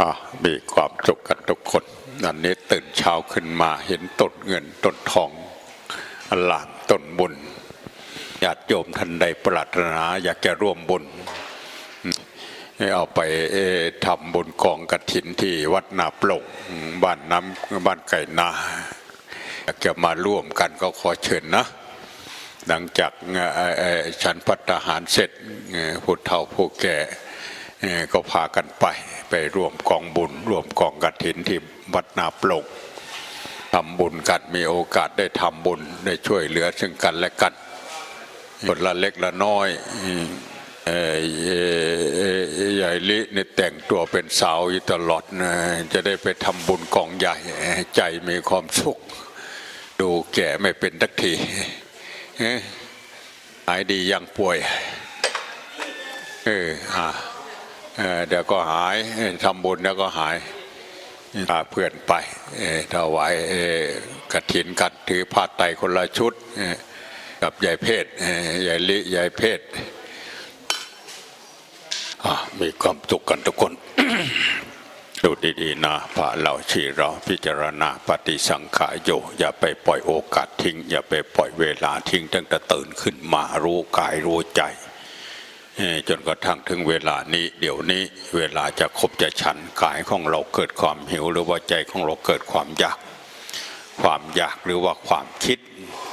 อะมีความสุขกันทุกคนอันนี้ตื่นเช้าขึ้นมาเห็นต้นเงินต้นทองอลามต้นบุญญาติโยมท่านใดปรารถนาอยากจะร่วมบุญให้เอาไปทำบุญกองกระถินที่วัดนาปลงบ้านน้ำบ้านไก่นา อยากจะมาร่วมกันก็ขอเชิญนะ หลังจากฉันพัฒหารเสร็จผู้เฒ่าผู้แก่ ก็พากันไปไปร่วมกองบุญ ร่วมกองกฐินที่วัดนาปลงทำบุญกันมีโอกาสได้ทำบุญได้ช่วยเหลือซึ่งกันและกันคนละเล็กละน้อยใหญ่ลิเนี่แต่งตัวเป็นสาวอยู่ตลอดนะจะได้ไปทำบุญกองใหญ่ใจมีความสุข ดูแก่ไม่เป็นทักทีหายดียังป่วย เอออะ เดี๋ยวก็หายทำบุญแล้วก็หายพาเพื่อนไปถวายกระถินกัดถือผ้าไตรคนละชุดกับยายเพศยายลิยายเพศมีความสุขกันทุกคนดูดีๆนะพระเราชีเราพิจารณาปฏิสังขารโยอย่าไปปล่อยโอกาสทิ้ง อย่าไปปล่อยเวลาทิ้งตั้งแต่ตื่นขึ้นมารู้กายรู้ใจ จนกระทั่งถึงเวลานี้ เดี๋ยวนี้เวลาจะครบจะฉันกายของเราเกิดความหิว หรือว่าใจของเราเกิดความอยาก ความอยากหรือว่าความคิด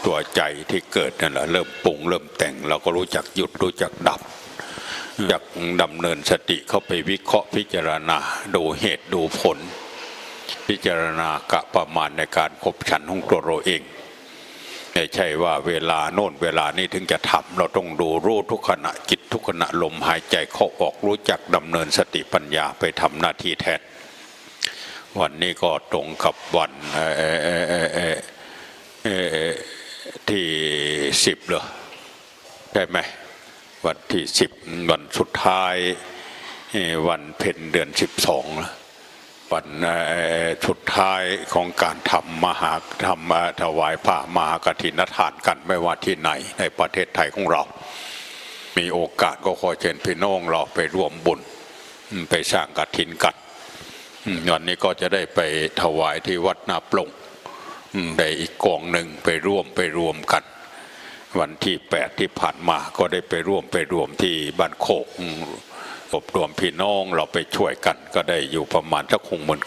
ตัวใจที่เกิดนั่นแหละเริ่มปรุงเริ่มแต่ง เราก็รู้จักหยุดรู้จักดับอยากดำเนินสติเข้าไปวิเคราะห์พิจารณาดูเหตุดูผล พิจารณากะประมาณในการขบฉันของตัวเราเอง ไม่ใช่ว่าเวลาโน่นเวลานี้ถึงจะทำเราต้องดูรู้ทุกขณะจิตทุกขณะลมหายใจเข้าออกรู้จักดำเนินสติปัญญาไปทำหน้าที่แทน วันนี้ก็ตรงกับวันที่สิบเหรอใช่ไหมวันที่สิบวันสุดท้ายวันเพ็ญเดือนสิบสองวันเอ่อสุดท้ายของการทำมหาทำมาถวายผ้ามหากฐินทานกันไม่ว่าที่ไหนในประเทศไทยของเรา มีโอกาสก็ขอเชิญพี่น้องเราไปร่วมบุญไปสร้างกฐินกันวันนี้ก็จะได้ไปถวายที่วัดนาปลงได้อีกกองหนึ่งไปร่วมไปรวมกัน วันที่แปดที่ผ่านมาก็ได้ไปร่วมไปรวมที่บ้านโคก อบรวมพี่น้องเราไปช่วยกัน ก็ได้อยู่ประมาณสักหกหมื่น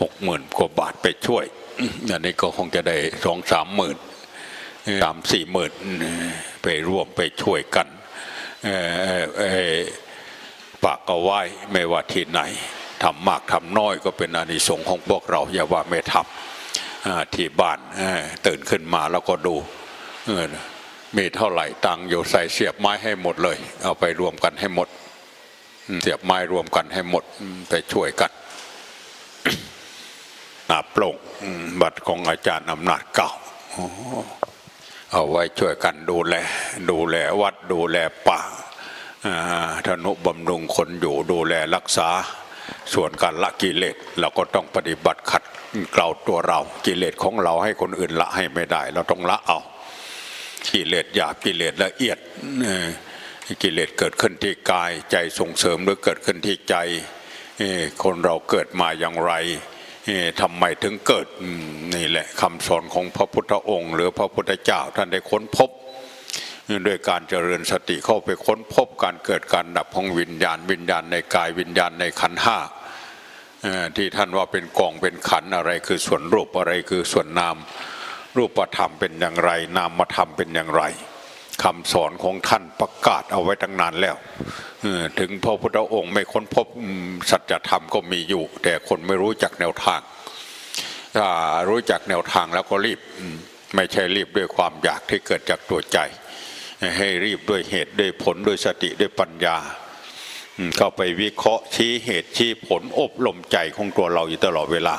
หกหมื่นกว่าบาทไปช่วยอันนี้ก็คงจะได้สองสามหมื่นสามสี่หมื่นไปร่วมไปช่วยกันเอ่อเอ่อเอ่อปากก็ไหว้ไม่ว่าที่ไหนทำมากทำน้อยก็เป็นอานิสงส์ของพวกเราอย่าว่าไม่ทำที่บ้านตื่นขึ้นมาแล้วก็ดูมีเท่าไหร่ตังค์อยู่ใส่เสียบไม้ให้หมดเลย เอาไปรวมกันให้หมด เสียบไม้รวมกันให้หมดไปช่วยกันนาปลงบัตรของอาจารย์อำนาจเก่าเอาไว้ช่วยกันดูแล ดูแลวัดดูแลป่าธนุบำรุงคนอยู่ดูแลรักษา ส่วนการละกิเลสเราก็ต้องปฏิบัติขัดเกลาตัวเรากิเลสของเราให้คนอื่นละให้ไม่ได้ เราต้องละเอา กิเลสหยาบกิเลสละเอียดเกิเลสเกิดขึ้นที่กายใจส่งเสริมหรือเกิดขึ้นที่ใจคนเราเกิดมาอย่างไรทำไมถึงเกิดนี่แหละคำสอนของพระพุทธองค์ หรือพระพุทธเจ้าท่านได้ค้นพบด้วยการเจริญสติเข้าไปค้นพบการเกิดการดับของวิญญาณ วิญญาณในกายวิญญาณในขันห้าที่ท่านว่าเป็นกองเป็นขันอะไรคือส่วนรูปอะไรคือส่วนนาม รูปธรรมเป็นอย่างไร นามธรรมเป็นอย่างไร คำสอนของท่านประกาศเอาไว้ตั้งนานแล้วถึงพระพุทธองค์ไม่ค้นพบสัจธรรมก็มีอยู่ แต่คนไม่รู้จักแนวทาง ถ้ารู้จักแนวทางแล้วก็รีบไม่ใช่รีบด้วยความอยากที่เกิดจากตัวใจ ให้รีบด้วยเหตุด้วยผลด้วยสติด้วยปัญญาเข้าไปวิเคราะห์ชี้เหตุชี้ผลอบรมใจของตัวเราอยู่ตลอดเวลา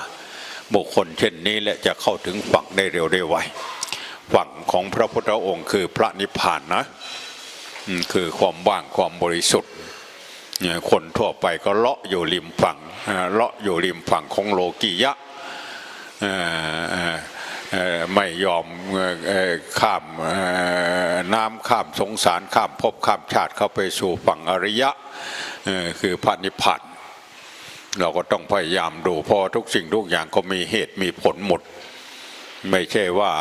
บุคคลเช่นนี้แหละจะเข้าถึงฝั่งได้เร็วได้ไว ฝั่งของพระพุทธองค์คือพระนิพพานนะคือความว่างความบริสุทธิ์เนี่ยคนทั่วไปก็เลาะอยู่ริมฝั่งเลาะอยู่ริมฝั่งของโลกียะไม่ยอมข้ามน้ำข้ามสงสารข้ามภพข้ามชาติเข้าไปสู่ฝั่งอริยะคือพระนิพพานเราก็ต้องพยายามดูเพอทุกสิ่งทุกอย่างก็มีเหตุมีผลหมด ไม่ใช่ว่า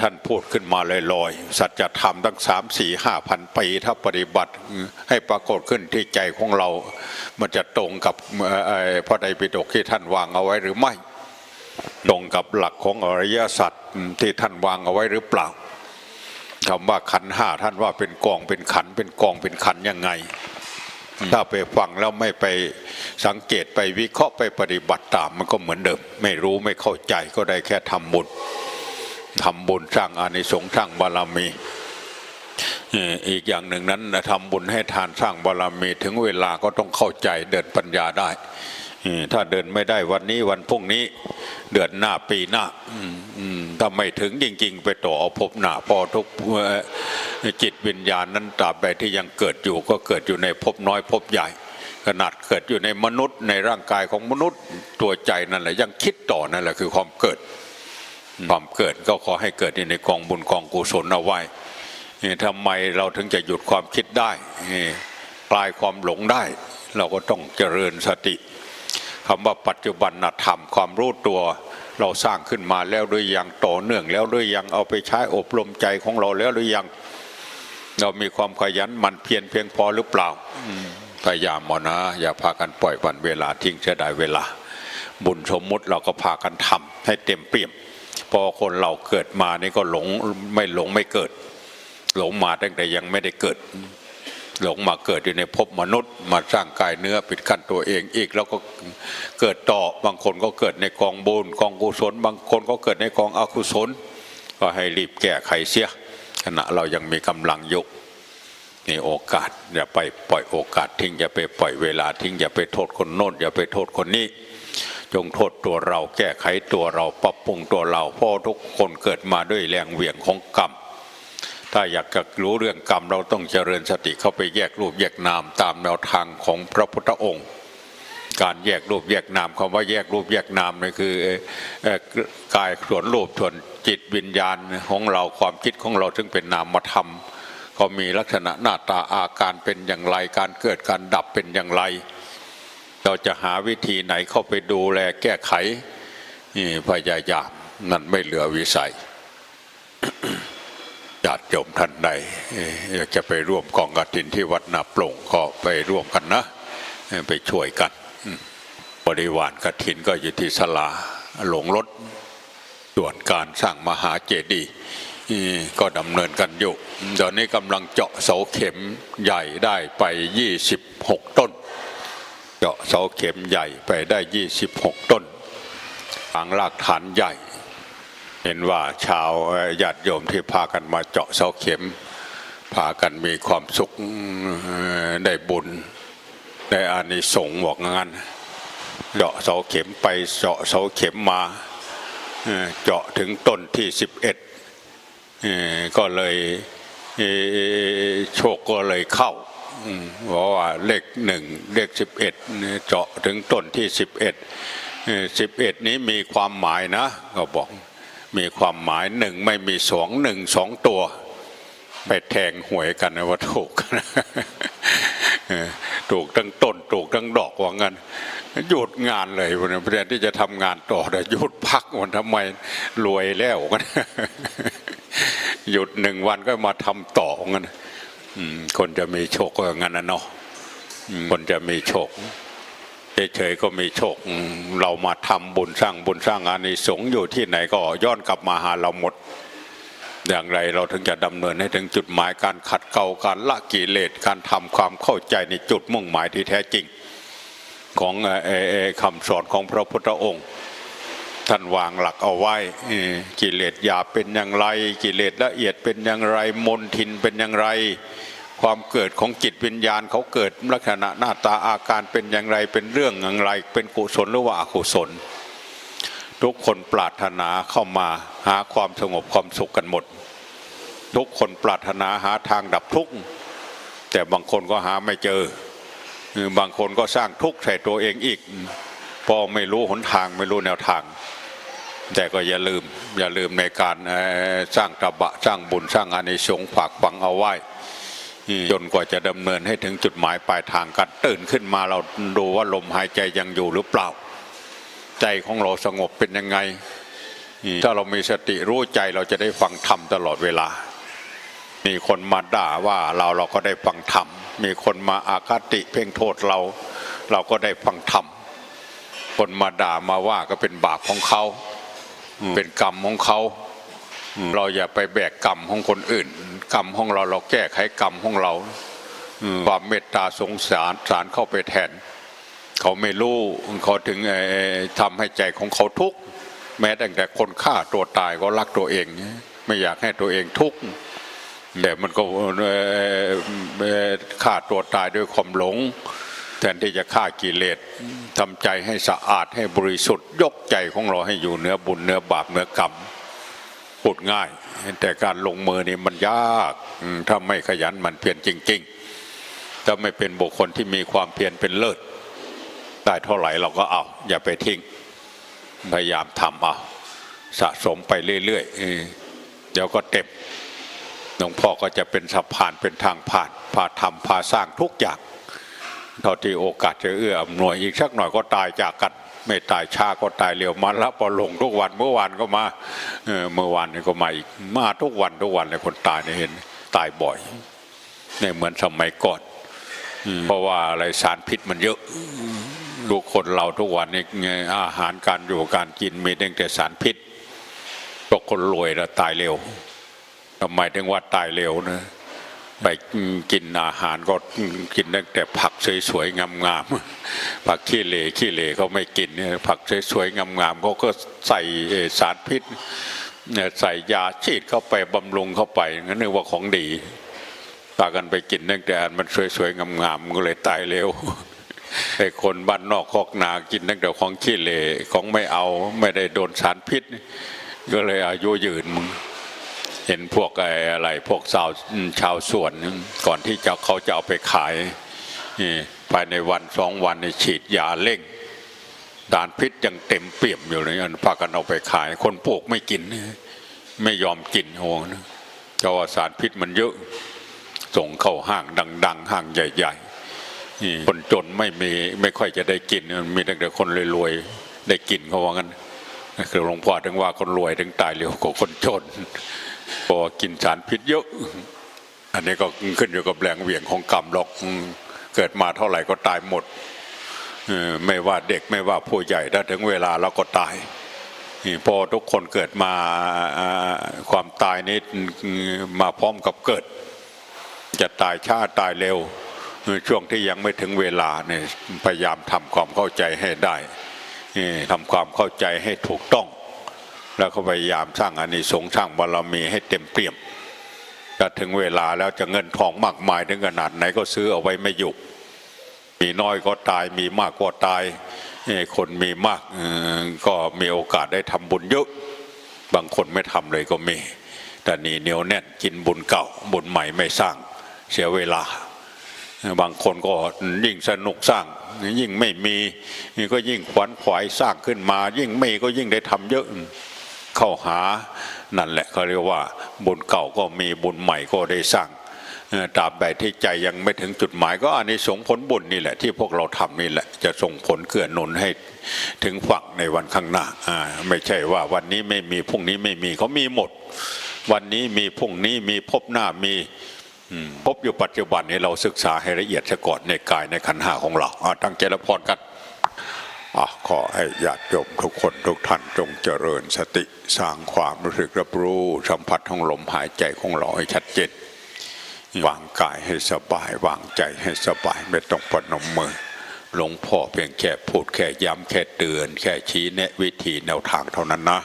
ท่านพูดขึ้นมาลอยๆ สัจธรรมตั้งสามสี่ห้าพันปีถ้าปฏิบัติให้ปรากฏขึ้นที่ใจของเรา มันจะตรงกับพระไตรปิฎกที่ท่านวางเอาไว้หรือไม่ ตรงกับหลักของอริยสัจที่ท่านวางเอาไว้หรือเปล่าคำว่าขันห้าท่านว่าเป็นกองเป็นขันเป็นกองเป็นขันยังไง ถ้าไปฟังแล้วไม่ไปสังเกตไปวิเคราะห์ไปปฏิบัติตามมันก็เหมือนเดิม ไม่รู้ไม่เข้าใจก็ได้แค่ทำบุญทำบุญสร้างอานิสงส์สร้างบารมีอีกอย่างหนึ่งนั้นทำบุญให้ทานสร้างบารมีถึงเวลาก็ต้องเข้าใจเดินปัญญาได้ ถ้าเดินไม่ได้วันนี้วันพรุ่งนี้ เดือนหน้าปีหน้าถ้าไม่ถึงจริง ๆ ไปต่อเอาพบหน้าพอทุกจิตวิญญาณนั้นตราบใดที่ยังเกิดอยู่ก็เกิดอยู่ในภพน้อยภพใหญ่ ขนาดเกิดอยู่ในมนุษย์ในร่างกายของมนุษย์ตัวใจนั่นแหละยังคิดต่อนั่นแหละคือความเกิด ความเกิดก็ขอให้เกิดในกองบุญกองกุศลเอาไว้ทำไมเราถึงจะหยุดความคิดได้คลายความหลงได้ เราก็ต้องเจริญสติ คำว่าปัจจุบันธรรมความรู้ตัว เราสร้างขึ้นมาแล้วหรือยังต่อเนื่องแล้วหรือยังเอาไปใช้อบรมใจของเราแล้วหรือยัง เรามีความขยันมันเพียรเพียงพอหรือเปล่าพยายามเอานะ อย่าพากันปล่อยวันเวลาทิ้งเสียดายเวลา บุญสมมุติเราก็พากันทำให้เต็มเปี่ยม พอคนเราเกิดมานี่ก็หลงไม่หลงไม่เกิด หลงมาตั้งแต่ยังไม่ได้เกิด หลงมาเกิดอยู่ในภพมนุษย์ มาสร้างกายเนื้อปิดขั้นตัวเองอีกแล้วก็เกิดต่อบางคนก็เกิดในกองบุญกองกุศล บางคนก็เกิดในกองอกุศล ก็ให้รีบแก้ไขเสียขณะเรายังมีกำลังอยู่นี่โอกาสอย่าไปปล่อยโอกาสทิ้งอย่าไปปล่อยเวลาทิ้งอย่าไปโทษคนโน้นอย่าไปโทษคนนี้จงโทษตัวเราแก้ไขตัวเราปรับปรุงตัวเราเพราะทุกคนเกิดมาด้วยแรงเหวี่ยงของกรรม ถ้าอยากจะรู้เรื่องกรรมเราต้องเจริญสติเข้าไปแยกรูปแยกนามตามแนวทางของพระพุทธองค์ การแยกรูปแยกนามคำว่าแยกรูปแยกนามนี่คือกายส่วนรูปส่วนจิตวิญญาณของเราความคิดของเราซึ่งเป็นนามธรรมก็มีลักษณะหน้าตาอาการเป็นอย่างไรการเกิดการดับเป็นอย่างไร เราจะหาวิธีไหนเข้าไปดูแลแก้ไขนี่พยายามนั่นไม่เหลือวิสัย ญาติโยมท่านใดอยากจะไปร่วมกองกฐินที่วัดนาโปร่งก็ไปร่วมกันนะ ไปช่วยกันอืมบริวารกฐินก็อยู่ที่ศาลาหลงรถส่วนการสร้างมหาเจดีย์ก็ดำเนินกันอยู่ตอนนี้กำลังเจาะเสาเข็มใหญ่ได้ไป 26 ต้น เจาะเสาเข็มใหญ่ไปได้ 26 ต้นทางรากฐานใหญ่ เห็นว่าชาวญาติโยมที่พากันมาเจาะเสาเข็ม พากันมีความสุขได้บุญ ได้อานิสงส์บอกงั้นเจาะเสาเข็มไปเจาะเสาเข็มมาเจาะถึงต้นที่สิบเอ็ดก็เลยโชคก็เลยเข้าเพราะว่าเลขหนึ่งเลขสิบเอ็ดเจาะถึงต้นที่สิบเอ็ดสิบเอ็ดนี้มีความหมายนะก็บอก มีความหมายหนึ่งไม่มีสองหนึ่งสองตัว ไปแทงหวยกันนะว่าถูกเออถูกทั้งต้นถูกทั้งดอกว่างั้นหยุดงานเลยวันนี้แทนที่จะทำงานต่อแต่หยุดพักวันทำไมรวยแล้วกันหยุดหนึ่งวันก็มาทำต่องั้นคนจะมีโชคก็งั้นนะเนาะคนจะมีโชค เฉยๆก็มีโชคเรามาทำบุญสร้างบุญสร้างอานิสงส์อยู่ที่ไหนก็ย้อนกลับมาหาเราหมด อย่างไรเราถึงจะดำเนินให้ถึงจุดหมายการขัดเกลาการละกิเลสการทำความเข้าใจในจุดมุ่งหมายที่แท้จริง ของออเอ่อเอ่อคำสอนของพระพุทธองค์ ท่านวางหลักเอาไว้กิเลสหยาบเป็นอย่างไร กิเลสละเอียดเป็นอย่างไรมนทินเป็นอย่างไร ความเกิดของจิตวิญญาณเขาเกิดลักษณะหน้าตาอาการเป็นอย่างไรเป็นเรื่องอย่างไร เป็นกุศลหรือว่าอกุศล ทุกคนปรารถนาเข้ามาหาความสงบความสุขกันหมด ทุกคนปรารถนาหาทางดับทุกข์แต่บางคนก็หาไม่เจอเออบางคนก็สร้างทุกข์ใส่ตัวเองอีกเพอไม่รู้หนทางไม่รู้แนวทาง แต่ก็อย่าลืมอย่าลืมในการสร้างตบะสร้างบุญสร้างอานิสงส์ฝากฝังเอาไว้ จนกว่าจะดำเนินให้ถึงจุดหมายปลายทางกันตื่นขึ้นมาเราดูว่าลมหายใจยังอยู่หรือเปล่า ใจของเราสงบเป็นยังไง ถ้าเรามีสติรู้ใจเราจะได้ฟังธรรมตลอดเวลา มีคนมาด่าว่าเราเราก็ได้ฟังธรรมมีคนมาอาคติเพ่งโทษเรา เราก็ได้ฟังธรรมคนมาด่ามาว่าก็เป็นบาปของเขา เป็นกรรมของเขา เราอย่าไปแบกกรรมของคนอื่น กรรมของเราเราแก้ไขกรรมของเราความเมตตาสงสารสารเข้าไปแทน เขาไม่รู้เขาถึงเอ่อทำให้ใจของเขาทุกข์แม้แต่คนฆ่าตัวตายก็รักตัวเอง ไม่อยากให้ตัวเองทุกข์แต่มันก็เอ่อเอ่อฆ่าตัวตายด้วยความหลงแทนที่จะฆ่ากิเลสทำใจให้สะอาดให้บริสุทธิ์ยกใจของเราให้อยู่เหนือบุญเหนือบาปเหนือกรรม พูดง่าย แต่การลงมือนี่มันยากถ้าไม่ขยันมันเพียรจริง ๆ ถ้าไม่เป็นบุคคลที่มีความเพียรเป็นเลิศได้เท่าไหร่เราก็เอา อย่าไปทิ้งพยายามทำเอาสะสมไปเรื่อยๆเออเดี๋ยวก็เต็มหลวงพ่อก็จะเป็นสะพานเป็นทางผ่านพาทำพาสร้างทุกอย่างเท่าที่โอกาสจะเอื้ออำนวยอีกสักหน่อยก็ตายจากกัน ไม่ตายชาก็ตายเร็วมาและพอลงทุกวันเมื่อวานก็มาเออเมื่อวานนี่ก็มาอีกมาทุกวันทุกวันเลยคนตายเนี่ยเห็นตายบ่อยเนี่ยเหมือนสมัยก่อนเพราะว่าอะไรสารพิษมันเยอะลูกคนเราทุกวันนี้อาหารการอยู่การกินมีตั้งแต่สารพิษพวกคนรวยแล้วตายเร็วทำไมถึงว่าตายเร็วนะ ไปกินอาหารก็กินตั้งแต่ผักสวยๆงามๆผักขี้เหร่ขี้เหร่เขาไม่กินผักสวยๆงามๆเขาก็ใส่สารพิษใส่ยาฉีดเข้าไปบำรุงเข้าไปงั้นนึกว่าของดีพากันไปกินตั้งแต่อันมันสวยๆงามๆก็เลยตายเร็วไอ้คนบ้านนอกคอกนากินตั้งแต่ของขี้เหร่ของไม่เอาไม่ได้โดนสารพิษ ก็เลยอายุยืนมึง เห็นพวกอะไรพวกชาวชาวสวนก่อนที่จะเขาจะเอาไปขายนี่ภายในวันสองวันนี่ฉีดยาเร่งสารพิษยังเต็มเปี่ยมอยู่เลยอันพากันเอาไปขาย คนพวกไม่กิน ไม่ยอมกินโอ้นะเพราะว่าสารพิษมันเยอะ ส่งเข้าห้างดัง ๆ ห้างใหญ่ๆนี่คนจนไม่มีไม่ค่อยจะได้กินมันมีแต่คนรวยๆได้กินเขาว่างั้นคือหลวงพ่อถึงว่าคนรวยถึงตายเร็วกว่าคนจน เพอกินสารพิษเยอะ อันนี้ก็ขึ้นอยู่กับแรงเหวี่ยงของกรรมหรอกเกิดมาเท่าไหร่ก็ตายหมดไม่ว่าเด็กไม่ว่าผู้ใหญ่ถ้าถึงเวลาเราก็ตายพอทุกคนเกิดมาความตายนี้มาพร้อมกับเกิด จะตายช้าตายเร็ว ช่วงที่ยังไม่ถึงเวลาเนี่ยพยายามทำความเข้าใจให้ได้ทำความเข้าใจให้ถูกต้อง แล้วก็พยายามสร้างอานิสงส์สร้างบารมีให้เต็มเปี่ยมถ้าถึงเวลาแล้วจะเงินทองมากมายถึงขนาดไหนก็ซื้อเอาไว้ไม่อยู่มีน้อยก็ตายมีมากก็ตายคนมีมากก็มีโอกาสได้ทำบุญเยอะ บางคนไม่ทำเลยก็มี แต่นี่เหนียวแน่นกินบุญเก่าบุญใหม่ไม่สร้างเสียเวลา บางคนก็ยิ่งสนุกสร้าง ยิ่งไม่มีก็ยิ่งขวัญขวายสร้างขึ้นมา ยิ่งไม่ก็ยิ่งได้ทำเยอะ เข้าหานั่นแหละเขาเรียกว่าบุญเก่าก็มีบุญใหม่ก็ได้สร้างตราบใดที่ใจยังไม่ถึงจุดหมาย ก็อันนี้สงผลบุญนี่แหละที่พวกเราทำนี่แหละ จะส่งผลเกื้อหนุนให้ถึงฝั่งในวันข้างหน้าอ่าไม่ใช่ว่าวันนี้ไม่มีพรุ่งนี้ไม่มีเขามีหมด วันนี้มีพรุ่งนี้มีพบหน้ามีพบอยู่ปัจจุบันนี้เราศึกษาให้ละเอียดซะก่อนในกายในขันห้าของเราอ่าตั้งใจละพรกัน อขอให้ญาติโยมทุกคนทุกท่านจงเจริญสติสร้างความรู้สึกรับรู้สัมผัสของลมหายใจของเราให้ชัดเจนวางกายให้สบายวางใจให้สบายไม่ต้องปนมมือ หลวงพ่อเพียงแค่พูดแค่ย้ำแค่เตือน แค่ชี้แนะวิธีแนวทางเท่านั้นนะ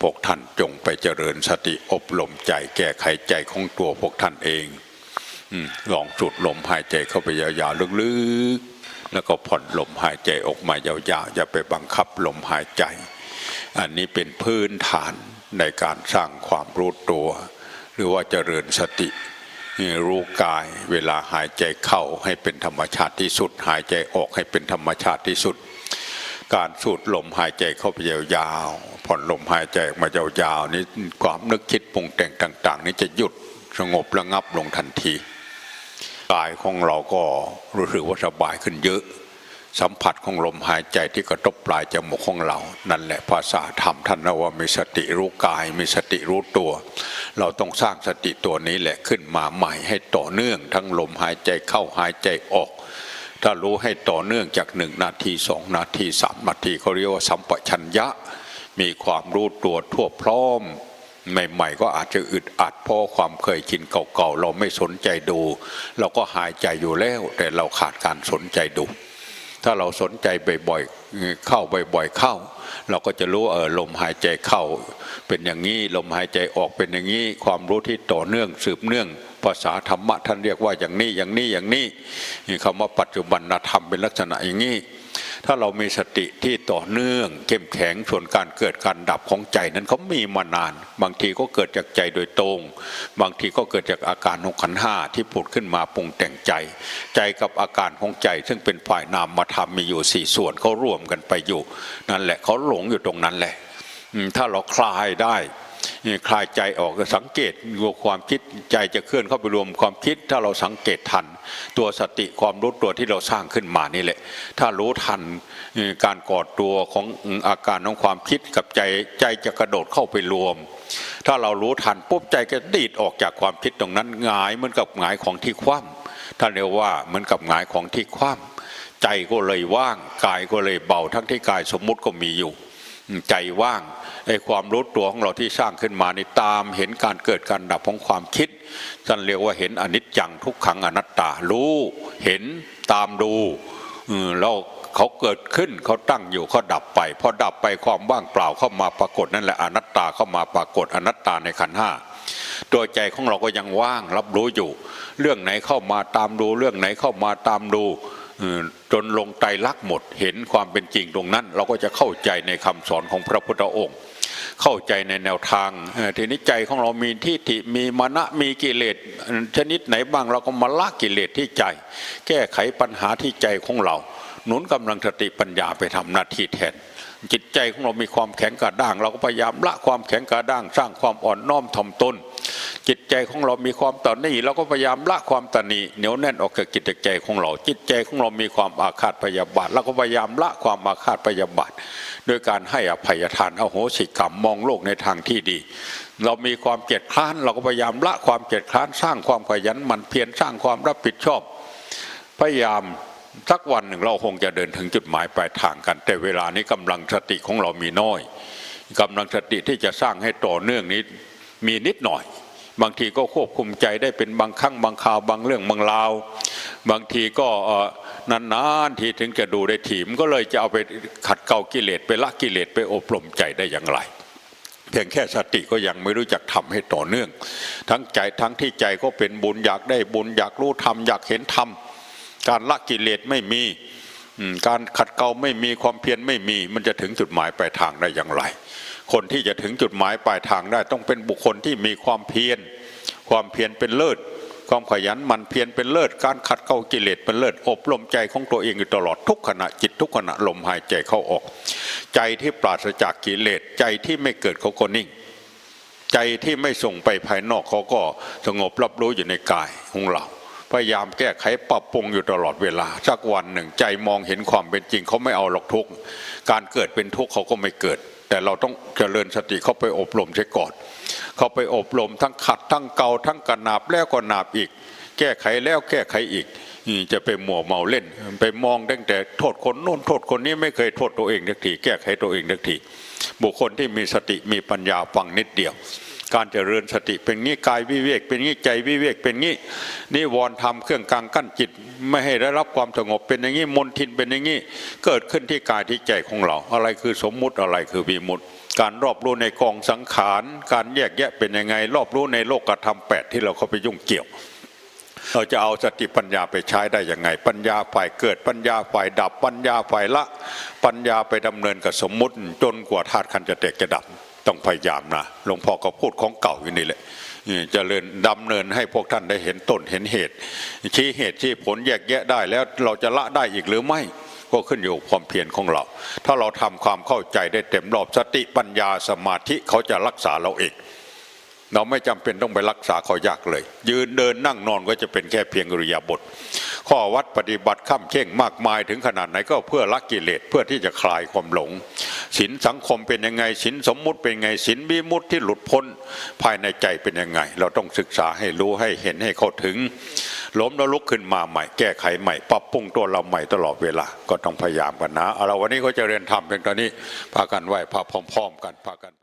พวกท่านจงไปเจริญสติอบรมใจแก้ไขใจของตัวพวกท่านเองอลองสูดลมหายใจเข้าไปยาวๆลึกๆ แล้วก็ผ่อนลมหายใจออกมายาวๆอย่าไปบังคับลมหายใจ อันนี้เป็นพื้นฐานในการสร้างความรู้ตัว หรือว่าเจริญสติรู้กายเวลาหายใจเข้าให้เป็นธรรมชาติที่สุด หายใจออกให้เป็นธรรมชาติที่สุด การสูดลมหายใจเข้าไปยาวๆผ่อนลมหายใจออกมายาวๆนี่ความนึกคิดปรุงแต่งต่าง ๆ นี่จะหยุดสงบระงับลงทันที กายของเราก็รู้สึกว่าสบายขึ้นเยอะ สัมผัสของลมหายใจที่กระทบปลายจมูกของเรา นั่นแหละภาษาธรรมท่านเรียกว่ามีสติรู้กาย มีสติรู้ตัว เราต้องสร้างสติตัวนี้แหละขึ้นมาใหม่ให้ต่อเนื่อง ทั้งลมหายใจเข้าหายใจออก ถ้ารู้ให้ต่อเนื่องจากหนึ่งนาทีสองนาทีสามนาทีเขาเรียกว่าสัมปชัญญะ มีความรู้ตัวทั่วพร้อม ใหม่ๆก็อาจจะอึดอัดเพราะความเคยชินเก่าๆเราไม่สนใจดู เราก็หายใจอยู่แล้ว แต่เราขาดการสนใจดู ถ้าเราสนใจบ่อยๆเข้าบ่อยๆเข้า เราก็จะรู้เออลมหายใจเข้า เป็นอย่างนี้ลมหายใจออกเป็นอย่างนี้ความรู้ที่ต่อเนื่องสืบเนื่อง ภาษาธรรมะท่านเรียกว่าอย่างนี้อย่างนี้อย่างนี้คำว่าปัจจุบันธรรมเป็นลักษณะอย่างนี้ ถ้าเรามีสติที่ต่อเนื่องเข้มแข็งส่วนการเกิดการดับของใจนั้นเขามีมานาน บางทีก็เกิดจากใจโดยตรง บางทีก็เกิดจากอาการของขันห้าที่ผุดขึ้นมาปรุงแต่งใจ ใจกับอาการของใจ ซึ่งเป็นฝ่ายนามมาทำมีอยู่สี่ส่วนเขาร่วมกันไปอยู่ นั่นแหละเขาหลงอยู่ตรงนั้นแหละถ้าเราคลายได้ คลายใจออกสังเกตรวมความคิดใจจะเคลื่อนเข้าไปรวมความคิด ถ้าเราสังเกตทัน ตัวสติความรู้ตัวที่เราสร้างขึ้นมานี่แหละ ถ้ารู้ทันการกอดตัวของอาการของความคิดกับใจใจจะกระโดดเข้าไปรวม ถ้าเรารู้ทันปุ๊บใจก็ดีดออกจากความคิดตรงนั้นหงายเหมือนกับหงายของที่คว่ำท่านเรียกว่าเหมือนกับหงายของที่คว่ำใจก็เลยว่างกายก็เลยเบาทั้งที่กายสมมุติก็มีอยู่ ใจว่าง ไอ้ความรู้ตัวของเราที่สร้างขึ้นมานี่ตามเห็นการเกิดการดับของความคิดท่านเรียกว่าเห็นอนิจจังทุกขังอนัตตารู้เห็นตามดูอแล้วเขาเกิดขึ้นเขาตั้งอยู่เขาดับไปพอดับไปความว่างเปล่าเข้ามาปรากฏนั่นแหละอนัตตาเข้ามาปรากฏอนัตตาในขันห้าตัวใจของเราก็ยังว่างรับรู้อยู่ เรื่องไหนเข้ามาตามดู เรื่องไหนเข้ามาตามดูจนลงไตรลักหมด เห็นความเป็นจริงตรงนั้น เราก็จะเข้าใจในคำสอนของพระพุทธองค์ เข้าใจในแนวทางทีนี้ใจของเรามีทิฏฐิมีมณะมีกิเลสชนิดไหนบ้างเราก็มาละกิเลสที่ใจ แก้ไขปัญหาที่ใจของเรา หนุนกำลังสติปัญญาไปทำหน้าที่แทน จิตใจของเรามีความแข็งกระด้าง เราก็พยายามละความแข็งกระด้าง สร้างความอ่อนน้อมถ่อมตนจิตใจของเรามีความต่อหนี้เราก็พยายามละความตนีเหนียวแน่นออกจากจิตใจของเรา จิตใจของเรามีความอาฆาตพยาบาทเราก็พยายามละความอาฆาตพยาบาทโดยการให้อภัยทานอโหสิกรรมมองโลกในทางที่ดี เรามีความเกลียจคร้าน เราก็พยายามละความเกลียจคร้าน สร้างความขยันหมั่นเพียรสร้างความรับผิดชอบ พยายาม สักวันหนึ่งเราคงจะเดินถึงจุดหมายปลายทางกัน แต่เวลานี้กำลังสติของเรามีน้อยกำลังสติที่จะสร้างให้ต่อเนื่องนี้มีนิดหน่อย บางทีก็ควบคุมใจได้เป็นบางครั้งบางคราวบางเรื่องบางราว บางทีก็นานๆทีถึงจะดูได้ถีมนก็เลยจะเอาไปขัดเกลากิเลสไปละกิเลสไปอบรมใจได้อย่างไรเพียงแค่สติก็ยังไม่รู้จักทำให้ต่อเนื่อง ทั้งใจทั้งที่ใจก็เป็นบุญอยากได้บุญอยากรู้ธรรมอยากเห็นธรรม การละกิเลสไม่มีการขัดเกลาไม่มีความเพียรไม่มี มันจะถึงจุดหมายปลายทางได้อย่างไร คนที่จะถึงจุดหมายปลายทางได้ ต้องเป็นบุคคลที่มีความเพียรความเพียรเป็นเลิศความขยันมันเพียรเป็นเลิศการขัดเกลากิเลสเป็นเลิศอบรมใจของตัวเองอยู่ตลอดทุกขณะจิตทุกขณะลมหายใจเข้าออก ใจที่ปราศจากกิเลสใจที่ไม่เกิดเขาก็นิ่ง ใจที่ไม่ส่งไปภายนอกเขาก็สงบรับรู้อยู่ในกายของเรา พยายามแก้ไขปรับปรุงอยู่ตลอดเวลา สักวันหนึ่งใจมองเห็นความเป็นจริงเขาไม่เอาหรอกทุกการเกิดเป็นทุกข์เขาก็ไม่เกิด แต่เราต้องเจริญสติเข้าไปอบรมใช้ก่อนเขาไปอบรมทั้งขัดทั้งเกาทั้งกระนาบแล้วก็นาบอีก แก้ไขแล้วแก้ไขอีกนี่จะไปหมัวเมาเล่น ไปมองตั้งแต่โทษคนโน้นโทษคนนี้ไม่เคยโทษตัวเองทักทีแก้ไขตัวเองทักทีบุคคลที่มีสติมีปัญญาฟังนิดเดียว การเจริญสติเป็นงี้กายวิเวก เป็นงี้ใจวิเวก เป็นงี้นิวรณ์ธรรมเครื่องกลางกั้นจิต ไม่ให้ได้รับความสงบเป็นอย่างนี้มนทินเป็นอย่างนี้เกิดขึ้นที่กายที่ใจของเรา อะไรคือสมมุติอะไรคือวิมุตติการรอบรู้ในกองสังขารการแยกแยะเป็นยังไง รอบรู้ในโลกธรรมแปดที่เราเข้าไปยุ่งเกี่ยวเราจะเอาสติปัญญาไปใช้ได้ยังไง ปัญญาฝ่ายเกิดปัญญาฝ่ายดับปัญญาฝ่ายละ ปัญญาไปดำเนินกับสมมุติ จนกว่าธาตุขันธ์จะแตกจะดับ ต้องพยายามนะหลวงพ่อก็พูดของเก่าอยู่นี่แหละจะเริญดำเนินให้พวกท่านได้เห็นต้นเห็นเหตุ ชี้เหตุชี้ผลแยกแยะได้แล้วเราจะละได้อีกหรือไม่ก็ขึ้นอยู่ความเพียรของเรา ถ้าเราทำความเข้าใจได้เต็มรอบสติปัญญาสมาธิเขาจะรักษาเราเอง เราไม่จำเป็นต้องไปรักษาเขายากเลย ยืนเดินนั่งนอนก็จะเป็นแค่เพียงอริยาบท ข้อวัดปฏิบัติข้ามเข่งมากมายถึงขนาดไหนก็เพื่อละกิเลสเพื่อที่จะคลายความหลงศีลสังคมเป็นยังไงศีลสมมุติเป็นยังไงศีลวิมุติที่หลุดพ้นภายในใจเป็นยังไง เราต้องศึกษาให้รู้ให้เห็นให้เข้าถึงล้มแล้วลุกขึ้นมาใหม่แก้ไขใหม่ปรับปรุงตัวเราใหม่ตลอดเวลาก็ต้องพยายามกันนะเอาละวันนี้ก็จะเรียนทำเพียงตอนนี้พากันไหว้พาพร้อม ๆ กันพากัน